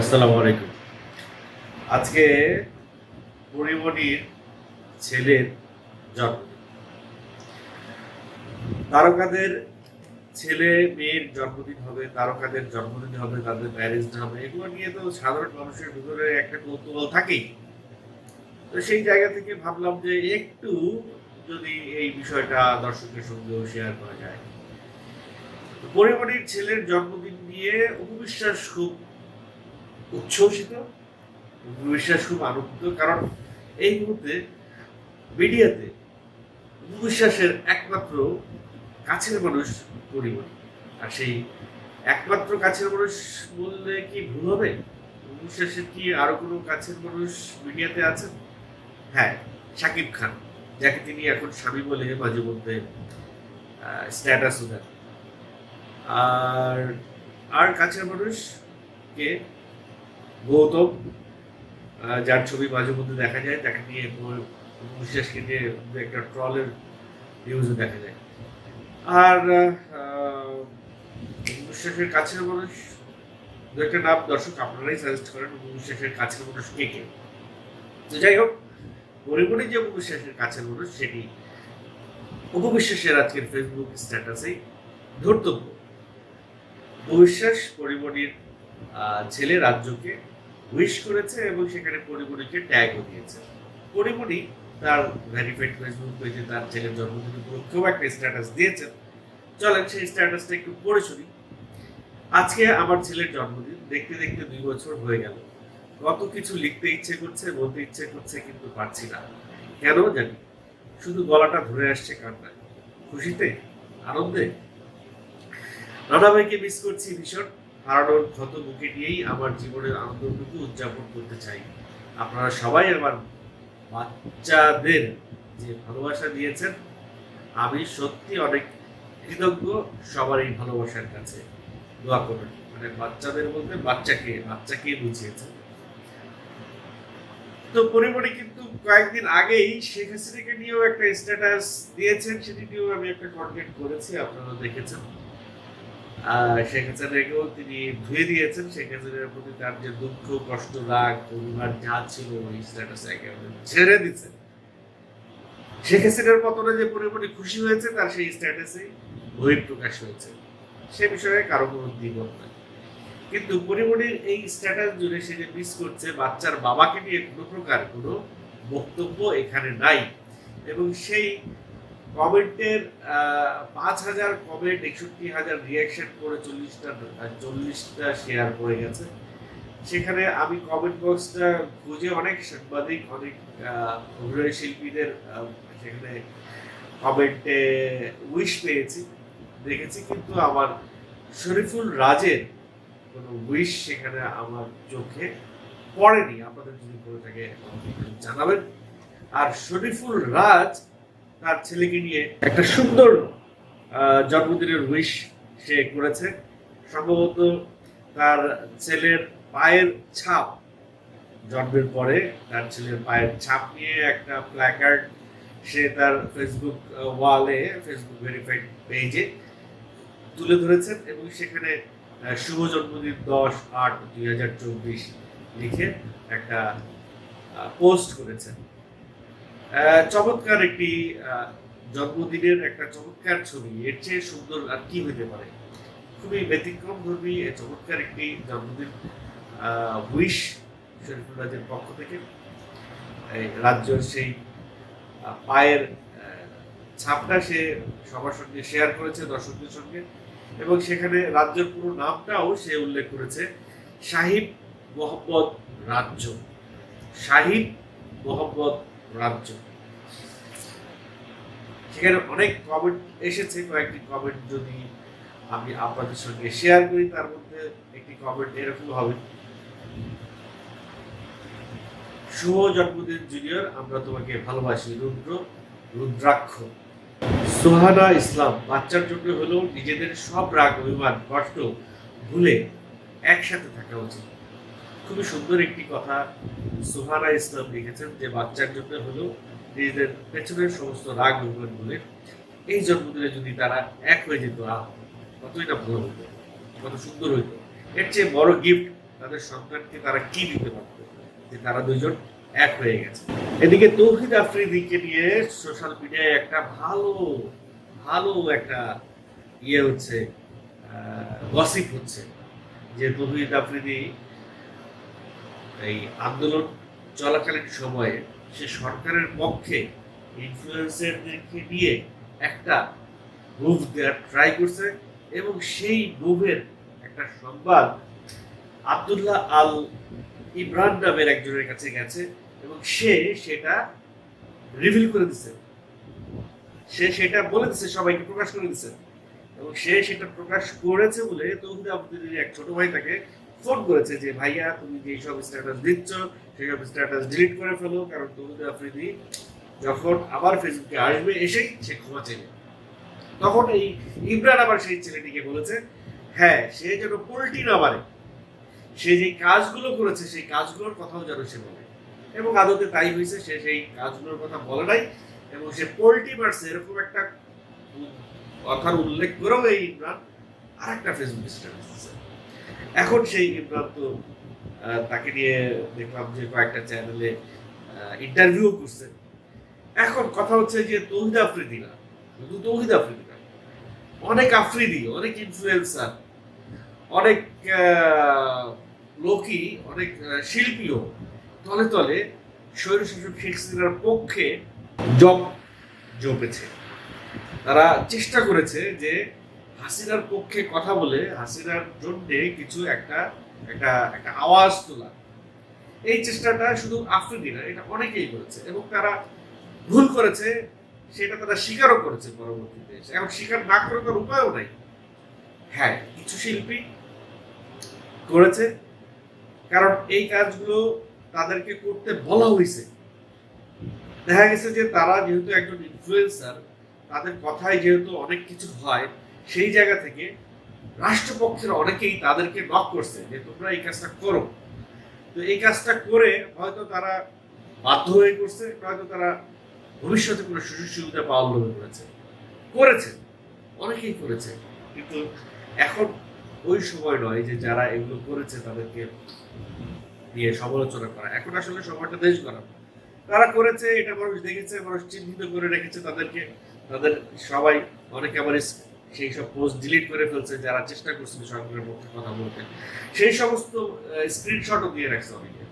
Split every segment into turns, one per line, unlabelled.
আসসালামু আলাইকুম। আজকে পরিমণির ছেলের জন্মদিন তারকাদের ছেলে মেয়ের জন্মদিন হবে, তারকাদের জন্মদিন হবে, তাদের ম্যারেজ হবে, এগুলো নিয়ে তো সাধারণ মানুষের ভিতরে একটা কৌতূহল থাকেই। তো সেই জায়গা থেকে ভাবলাম যে একটু যদি এই বিষয়টা দর্শকের সঙ্গেও শেয়ার করা যায়। পরিমণির ছেলের জন্মদিন নিয়ে উপবিশ্বাস খুব উচ্ছ্বসিত বিশ্বাস খুব আনন্দিত কারণ এই মুহূর্তে মিডিয়াতে বিশ্বাসের একমাত্র কাছের মানুষ পরিমাণ। আর সেই একমাত্র কাছের মানুষ বললে কি ভুল হবে? বিশ্বাসের কি আরও কোনো কাছের মানুষ মিডিয়াতে আছেন? হ্যাঁ শাকিব খান, যাকে তিনি এখন স্বামী বলে মাঝে মধ্যে স্ট্যাটাসও দেন। আর আর কাছের মানুষ কে গৌতম যার ছবি মাঝে মধ্যে দেখা যায়, তাকে নিয়ে বিশ্বাসকে নিয়ে একটা ট্রলের নিউজও দেখা যায়। আর বিশ্বাসের কাছের মানুষ, দু একটা নাম দর্শক আপনারাই সাজেস্ট করেন বিশ্বাসের কাছের মানুষ কে কে। তো যাই হোক পরিমণি যে উপবিশ্বাসের কাছের মানুষ, সেটি উপবিশ্বাসের আজকের ফেসবুক স্ট্যাটাসে ধর্তব্য। উপবিশ্বাস পরিমণির ছেলে রাজ্যকে উইশ করেছে এবং সেখানে পরিমণিকে ট্যাগও দিয়েছে। পরিমণি তার ভেরিফাইড ফেসবুক পেজে তার ছেলের জন্মদিন উপলক্ষেও একটা স্ট্যাটাস দিয়েছেন চলেন সেই স্ট্যাটাসটা একটু পড়ে শুনি। আজকে আমার ছেলের জন্মদিন। দেখতে দেখতে দুই বছর হয়ে গেল। কত কিছু লিখতে ইচ্ছে করছে, বলতে ইচ্ছে করছে কিন্তু পারছি না। কেন জানি? শুধু গলাটা ধরে আসছে কান্নায়। খুশিতে? আনন্দে? রানা ভাইকে মিস করছি ভীষণ। হারানোর ক্ষত বুকে নিয়েই আমার জীবনের আনন্দটুকু উদযাপন করতে চাই। আপনারা সবাই আমার বাচ্চাদের যে ভালোবাসা দিয়েছেন, আমি সত্যি অনেক কৃতজ্ঞ সবার এই ভালোবাসার কাছে। দোয়া করবেন মানে বাচ্চাদের বলতে বাচ্চাকে বাচ্চাকে বুঝিয়েছেন। তো পরিমণি কিন্তু কয়েকদিন আগেই শেখ হাসিনাকে নিয়েও একটা স্ট্যাটাস দিয়েছেন, সেটি নিয়েও আমি একটা কন্টেন্ট করেছি, আপনারা দেখেছেন। শেখ হাসিনাকেও তিনি ধুয়ে দিয়েছেন। শেখ হাসিনার প্রতি তার যে দুঃখ, কষ্ট, রাগ যা ছিল ওই স্ট্যাটাস একেবারে ছেড়ে দিচ্ছেন শেখ হাসিনার পতনে যে পরিমাণে খুশি হয়েছে, তার সেই স্ট্যাটাসে বহিঃপ্রকাশ হয়েছে। সে বিষয়ে কারও কোনো দ্বিমত নাই। কিন্তু পরিমণির এই স্ট্যাটাস জুড়ে সে যে মিস করছে, বাচ্চার বাবাকে নিয়ে কোনো প্রকার কোনো বক্তব্য এখানে নাই। এবং সেই কমেন্টের পাঁচ হাজার কমেন্ট, একষট্টি হাজার রিয়াকশন করে চল্লিশটা চল্লিশটা শেয়ার করে গেছে। সেখানে আমি কমেন্ট বক্সটা খুঁজে অনেক সাংবাদিক, অনেক অভিনয় শিল্পীদের সেখানে কমেন্টে উইশ পেয়েছি, দেখেছি, কিন্তু আমার শরীফুল রাজের কোনো উইশ সেখানে আমার চোখে পড়েনি। আপনাদের যদি করে থাকে জানাবেন। আর শরীফুল রাজ তার ছেলেকে নিয়ে একটা সুন্দর জন্মদিনের উইশ সে করেছে। সম্ভবত তার ছেলের পায়ের ছাপ জন্মের পরে তার ছেলের পায়ের ছাপ নিয়ে একটা প্ল্যাকার্ড সে তার ফেসবুক ওয়ালে ফেসবুক ভেরিফাইড পেজে তুলে ধরেছেন এবং সেখানে শুভ জন্মদিন দশ আট দুই হাজার চব্বিশ লিখে একটা পোস্ট করেছেন চমৎকার একটি জন্মদিনের একটা চমৎকার ছবি। এর চেয়ে সুন্দর আর কি হইতে পারে? খুবই ব্যতিক্রম ধর্মী চমৎকার একটি জন্মদিন উইশ শরীফুল রাজের পক্ষ থেকে। রাজ্যের সেই পায়ের ছাপটা সে সবার সঙ্গে শেয়ার করেছে, দর্শকদের সঙ্গে। এবং সেখানে রাজ্যের পুরো নামটাও সে উল্লেখ করেছে, সাহিব মোহাম্মদ রাজ্য। সাহিব মোহাম্মদ রাজ্য সেখানে অনেক কমেন্ট এসেছে, কয়েকটি কমেন্ট যদি আমি আপনাদের সঙ্গে শেয়ার করি, তার মধ্যে একটি কমেন্ট এরকম হবে। শুভ জন্মদিন জুনিয়র আমরা তোমাকে ভালোবাসি, রুদ্র, রুদ্রাক্ষ। সোহানা ইসলাম, বাচ্চার জন্য হলেও নিজেদের সব রাগ, অভিমান, কষ্ট ভুলে একসাথে থাকা উচিত। খুবই সুন্দর একটি কথা সোহানা ইসলাম লিখেছেন যে, বাচ্চার জন্য হলেও নিজেদের পেছনের সমস্ত রাগ অভিমান ভুলে এই জন্মদিনে যদি তারা এক হয়ে যেত, আহ, কতই না ভালো হতো, কত সুন্দর হইতো। এর চেয়ে বড় গিফট তাদের সন্তানকে তারা কি দিতে পারতো, যে তারা দুজন এক হয়ে গেছে। এদিকে তৌহিদ আফ্রিদিকে নিয়ে সোশ্যাল মিডিয়ায় একটা ভালো ভালো একটা ইয়ে হচ্ছে গসিপ হচ্ছে, যে তৌহিদ আফ্রিদি এই আন্দোলন চলাকালীন সময়ে সে সরকারের পক্ষে ইনফ্লুয়েন্সারদেরকে নিয়ে একটা মুভ দেওয়ার ট্রাই করছে এবং সেই মুভের একটা সংবাদ আব্দুল্লাহ আল ইমরান নামের একজনের কাছে গেছে এবং সে সেটা রিভিল করে দিছে। সে সেটা বলে দিছে, সবাইকে প্রকাশ করে দিছে। এবং সে সেটা প্রকাশ করেছে বলে তৌহিদ আফ্রিদির এক ছোট ভাই তাকে ফোন করেছে যে, ভাইয়া, তুমি যে সব স্ট্যাটাস দিচ্ছ সেই সব স্ট্যাটাস ডিলিট করে ফেলো, কারণ তৌহিদ আফ্রিদি যখন আবার ফেসবুকে আসবে এসেই সে ক্ষমা চাইবে। তখন এই ইমরান আবার সেই ছেলেটিকে বলেছে হ্যাঁ সে যেন পোল্টি না মারে। সে যে কাজগুলো করেছে, সেই কাজগুলোর কথাও যেন সে বলে। এবং আদতে তাই হয়েছে, সে সেই কাজগুলোর কথা বলে নাই এবং সে পোল্টি মারছে, এরকম একটা কথার উল্লেখ করেও এই ইমরান আর একটা ফেসবুক স্ট্যাটাস দিচ্ছে এখন সেই ইমরান তো তাকে নিয়ে দেখলাম যে কয়েকটা চ্যানেলে ইন্টারভিউ করছে। এখন কথা হচ্ছে যে তৌহিদ আফ্রিদি না, শুধু তৌহিদ আফ্রিদি না, অনেক আফ্রিদি, অনেক ইনফ্লুয়েন্সার অনেক লোকই, অনেক শিল্পীও তলে তলে স্বৈরশাসক শেখ হাসিনার পক্ষে জব জপেছে। তারা চেষ্টা করেছে যে হাসিনার পক্ষে কথা বলে হাসিনার জন্য কিছু একটা একটা একটা আওয়াজ তোলা। এই চেষ্টাটা শুধু আফ্রিদি না, এটা অনেকেই করেছে এবং তারা ভুল করেছে, সেটা তারা স্বীকারও করেছে পরবর্তীতে। এখন স্বীকার না করে তার উপায়ও নাই। হ্যাঁ কিছু শিল্পী করেছে, কারণ এই কাজগুলো তাদেরকে করতে বলা হয়েছে দেখা গেছে যে তারা যেহেতু একজন ইনফ্লুয়েন্সার তাদের কথায় যেহেতু অনেক কিছু হয় সেই জায়গা থেকে রাষ্ট্রপক্ষের অনেকেই তাদেরকে নক করছে যে, তোমরা এই কাজটা করো। তো এই কাজটা করে হয়তো তারা বাধ্য হয়ে করছে, হয়তো তারা ভবিষ্যতে কোনো সুযোগ সুবিধা পাওয়ার লোভে করেছে করেছে। অনেকেই করেছে। কিন্তু এখন ওই সময় নয় যে, যারা এগুলো করেছে তাদেরকে নিয়ে সমালোচনা করা। এখন আসলে সময়টা দেশ করা তারা করেছে, এটা মানুষ দেখেছে, মানুষ চিহ্নিত করে রেখেছে তাদেরকে। তাদের সবাই অনেকে আবার সেই সব পোস্ট ডিলিট করে ফেলছে, যারা চেষ্টা করছিল সরকারের পক্ষে কথা বলতে। সেই সমস্ত স্ক্রিনশটও দিয়ে রাখছে অনেকে।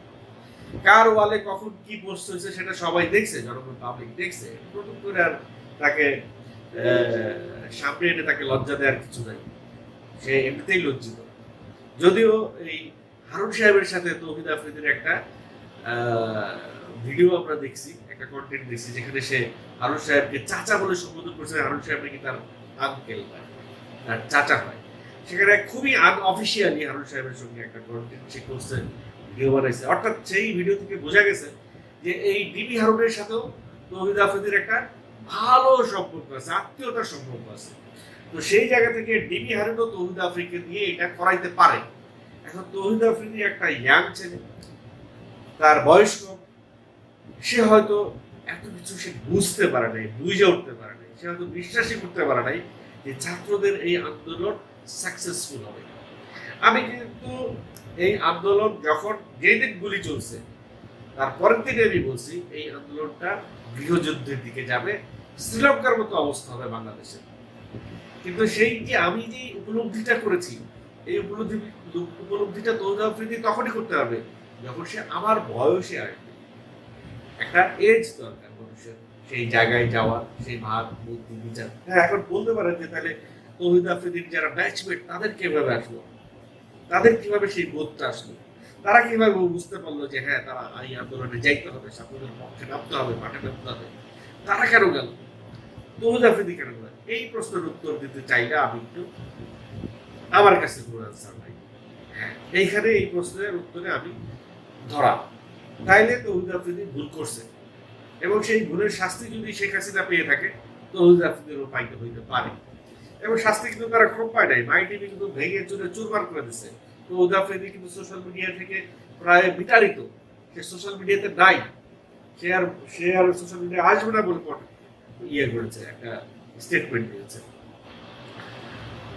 কার ওয়ালে কখন কি পোস্ট হয়েছে সেটা সবাই দেখছে, জনগণ পাবলিক দেখছে। নতুন করে আর তাকে সামনে এনে তাকে লজ্জা দেওয়ার কিছু নাই। সে এমনিতেই লজ্জিত। যদিও এই হারুন সাহেবের সাথে তৌহিদ আফ্রিদির একটা ভিডিও আমরা দেখছি, একটা কন্টেন্ট দেখছি, যেখানে সে হারুন সাহেবকে চাচা বলে সম্বোধন করছে। হারুন সাহেব নাকি তার আঙ্কেল হয়, তার চাচা হয়। সেখানে খুবই আনঅফিসিয়ালি হারুন সাহেবের সঙ্গে একটা অর্থাৎ সেই ভিডিও থেকে বোঝা গেছে যে এই ডিবি হারুনের সাথেও তৌহিদ আফ্রিদির একটা ভালো সম্পর্ক আছে, আত্মীয়তার সম্পর্ক আছে। তো সেই জায়গা থেকে ডিবি হারুনও তৌহিদ আফ্রিকে দিয়ে এটা করাইতে পারে। এখন তৌহিদ আফ্রিদি একটা ইয়াং ছেলে, তার বয়স সে হয়তো এত কিছু সে বুঝতে পারে নাই, বুঝে উঠতে পারে নাই, সে হয়তো বিশ্বাসই করতে পারে নাই যে ছাত্রদের এই আন্দোলন সাকসেসফুল হবে। আমি কিন্তু এই আন্দোলন যখন যেই গুলি চলছে তারপরের দিনে আমি বলছি, এই আন্দোলনটা গৃহযুদ্ধের দিকে যাবে, শ্রীলঙ্কার মতো অবস্থা হবে বাংলাদেশে কিন্তু সেই যে আমি যে উপলব্ধিটা করেছি, এই উপলব্ধি, উপলব্ধিটা তৌহিদ আফ্রিদি তখনই করতে হবে যখন সে আমার বয়সে আসবে। একটা এজ দরকার মানুষের সেই জায়গায় যাওয়ার সেই ভাব, বুদ্ধি, বিচার। হ্যাঁ এখন বলতে পারেন যে তাহলে তৌহিদ আফ্রিদির যারা ব্যাচমেট, তাদের কীভাবে আসলো? তাদের কীভাবে সেই বোধটা আসলো? তারা কীভাবে বুঝতে পারল যে হ্যাঁ তারা এই আন্দোলনে যাইতে হবে ছাত্রদের পক্ষে নামতে হবে, মাঠে নামতে হবে? তারা কেন গেল? তৌহিদ আফ্রিদি কেন গেল? এই প্রশ্নের উত্তর দিতে চাইলে আমি একটু আমার কাছে কোনো আনসার নাই। হ্যাঁ এইখানে এই প্রশ্নের উত্তরে আমি ধরা। তাইলে তৌহিদ আফ্রিদি ভুল করছে। এবং সেই ভুলের শাস্তি যদি শেখ হাসিনা পেয়ে থাকে, তৌহিদ আফ্রিদিরও পাইতে হইতে পারে। এবং শাস্তি কিন্তু তারা খুব পায় নাই। মাই টিভি কিন্তু ভেঙে চুরে চুরমার করে দিচ্ছে তৌহিদ আফ্রিদি কিন্তু সোশ্যাল মিডিয়া থেকে প্রায় বিতাড়িত। সে সোশ্যাল মিডিয়াতে নাই। সে আর সে আর সোশ্যাল মিডিয়া আসবে না বলে ইয়ে করেছে, একটা স্টেটমেন্ট দিয়েছে।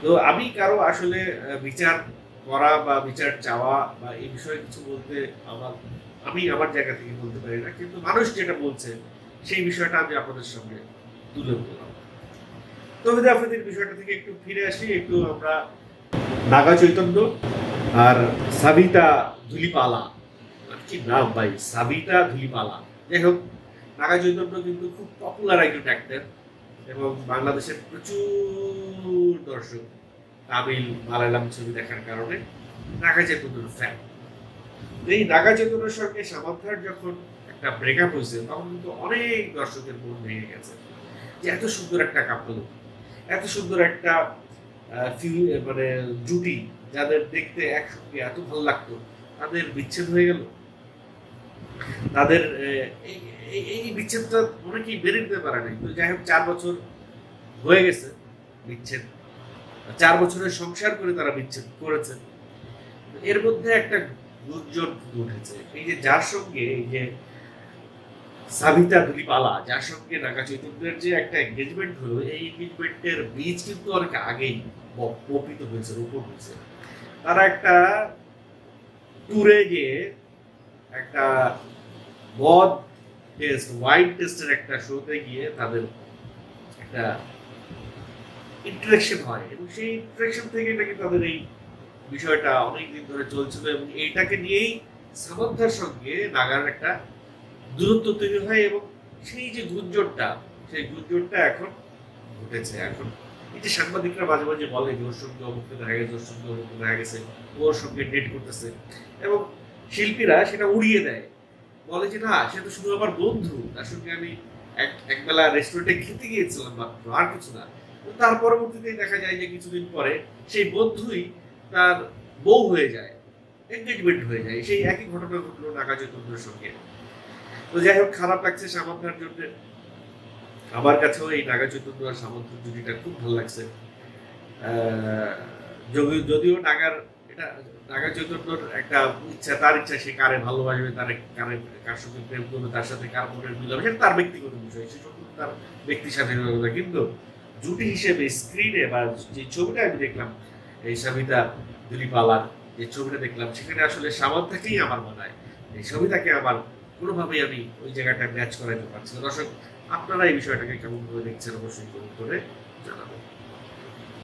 তো আমি কারও আসলে বিচার করা বা বিচার চাওয়া বা এই বিষয়ে কিছু বলতে আমার আমি আমার জায়গা থেকে বলতে পারি না, কিন্তু মানুষ যেটা বলছে, সেই বিষয়টা আমি আপনাদের সঙ্গে তুলে ধরলাম তবে আফ্রিদির বিষয়টা থেকে একটু ফিরে আসি, একটু আমরা নাগা চৈতন্য আর সাবিতা ধুলিপালা। কি নাম ভাই? সাবিতা ধুলিপালা। যাই হোক, নাগা চৈতন্য কিন্তু খুব পপুলার একজন অ্যাক্টর এবং বাংলাদেশের প্রচুর দর্শক তামিল, মালায়ালাম ছবি দেখার কারণে নাগা চৈতন্যর ফ্যান এই নাগা চৈতন্যের সঙ্গে সামান্থার যখন একটা ব্রেকআপ হয়েছে, তখন কিন্তু অনেক দর্শকের মন ভেঙে গেছে। যে এত সুন্দর একটা কাপল এত সুন্দর একটা মানে জুটি, যাদের দেখতে একসঙ্গে এত ভালো লাগতো, তাদের বিচ্ছেদ হয়ে গেল। তাদের এই- বিচ্ছেদটা অনেকেই বেড়ে নিতে পারে নাই। তো যাই হোক, চার বছর হয়ে গেছে বিচ্ছেদ। চার বছরের সংসার করে তারা বিচ্ছেদ করেছে। এর মধ্যে একটা গুঞ্জন ফুটে উঠেছে এই যে যার সঙ্গে এই যে সাবিতা দুলিপালা, যার সঙ্গে নাগা চৈতন্যের যে একটা এঙ্গেজমেন্ট হলো, এই এঙ্গেজমেন্টের বীজ কিন্তু অনেক আগেই বপিত হয়েছে, রোপণ হয়েছে। তারা একটা ট্যুরে গিয়ে একটা মদ টেস্ট ওয়াইন টেস্টের একটা শোতে গিয়ে তাদের একটা ইন্টারেকশন হয়। এবং সেই ইন্টারেকশন থেকে নাকি তাদের এই বিষয়টা অনেক দিন ধরে চলছিল এবং এইটাকে নিয়েই সামান্থার সঙ্গে নাগার একটা দূরত্ব তৈরি হয় এবং সেই যে গুঞ্জনটা, সেই গুঞ্জনটা এখন ঘটেছে। এখন এই যে সাংবাদিকরা মাঝে মাঝে বলে যে ওর সঙ্গে অমুককে দেখা গেছে, ওর সঙ্গে অমুককে দেখা গেছে ওর সঙ্গে ডেট করতেছে এবং শিল্পীরা সেটা উড়িয়ে দেয়। বলে যে না, সে তো শুধু আমার বন্ধু, তার সঙ্গে আমি এক, একবেলা রেস্টুরেন্টে খেতে গিয়েছিলাম মাত্র, আর কিছু না। তার পরবর্তীতেই দেখা যায় যে কিছুদিন পরে সেই বন্ধুই তার বউ হয়ে যায় এঙ্গেজমেন্ট হয়ে যায়, সেই একই ঘটনা ঘটলো নাগা চৈতন্যের সঙ্গে। তো যাই হোক, খারাপ লাগছে সামান্তার জন্য আমার কাছেও এই নাগা চৈতন্য আর সামন্ত জুটিটা খুব ভালো লাগছে। যদিও নাগার এটা নাগা চৈতন্যর একটা ইচ্ছা, তার ইচ্ছা, সে কারে ভালোবাসবে, তার কারে, কার সঙ্গে প্রেম করবে, তার সাথে কার মনের মিল হবে, সেটা তার ব্যক্তিগত বিষয়, সে তার ব্যক্তি স্বাধীনতা কিন্তু জুটি হিসেবে স্ক্রিনে বা যে ছবিটা আমি দেখলাম এই সবিতা দুলিপালার যে ছবিটা দেখলাম, সেখানে আসলে সামান্তাকেই আমার মনে হয় এই সবিতাকে আমার কোনোভাবেই আমি ওই জায়গাটা ম্যাচ করাইতে পারছি দর্শক, আপনারা এই বিষয়টাকে কেমনভাবে দেখছেন অবশ্যই কমেন্ট করে জানাবেন।